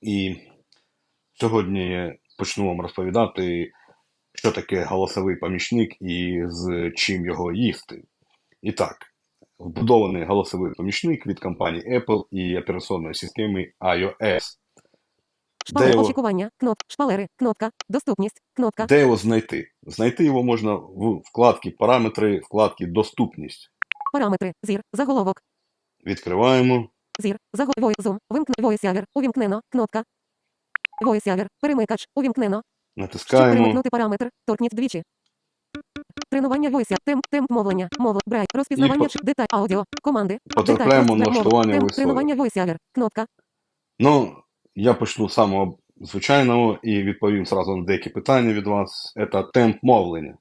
І сьогодні почну вам розповідати, що таке голосовий помічник і з чим його їсти. І так, вбудований голосовий помічник від компанії Apple і операційної системи iOS. Шпалери його, очікування, кноп, шпалери, кнопка, доступність, кнопка, де його знайти? Знайти його можна в вкладці Параметри, вкладці Доступність. параметри, зір, заголовок, Відкриваємо. Зір, заго, вой, зум, вимкн, voiceover, увімкнено, кнопка. Voiceover, перемикач, увімкнено, щоб перемикнути параметр, торкніть двічі. Тренування voice, темп, темп мовлення, мова, брай, розпізнавання, ч- деталь, аудіо, команди, Потрапляємо на налаштування темп, тренування voiceover, кнопка, Ну, я почну з самого звичайного і відповім сразу на деякі питання від вас. Це темп мовлення.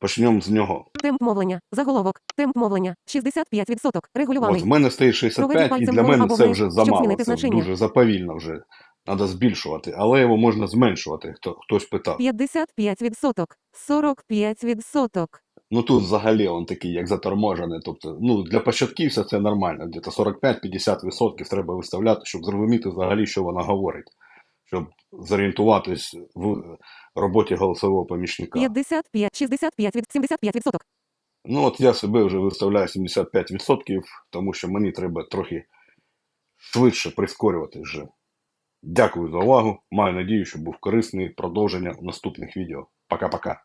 Почнемо з нього. темп мовлення, заголовок, темп мовлення, 65%, От регулюваний, в мене стоїть Проведіть 65, і для мене це вже замало. Це значення. дуже заповільно вже. Треба збільшувати, але його можна зменшувати, хто, хтось питав. 55%, 45%, Ну тут взагалі він такий, як заторможений. Тобто, ну, для початківця це нормально. Десь 45-50% треба виставляти, щоб зрозуміти взагалі, що вона говорить. Щоб зорієнтуватись в роботі голосового помічника. 55, 65, від 75%. Ну, от я себе вже виставляю 75%, тому що мені треба трохи швидше прискорювати вже. Дякую за увагу. Маю надію, що був корисний продовження в наступних відео. Пока-пока.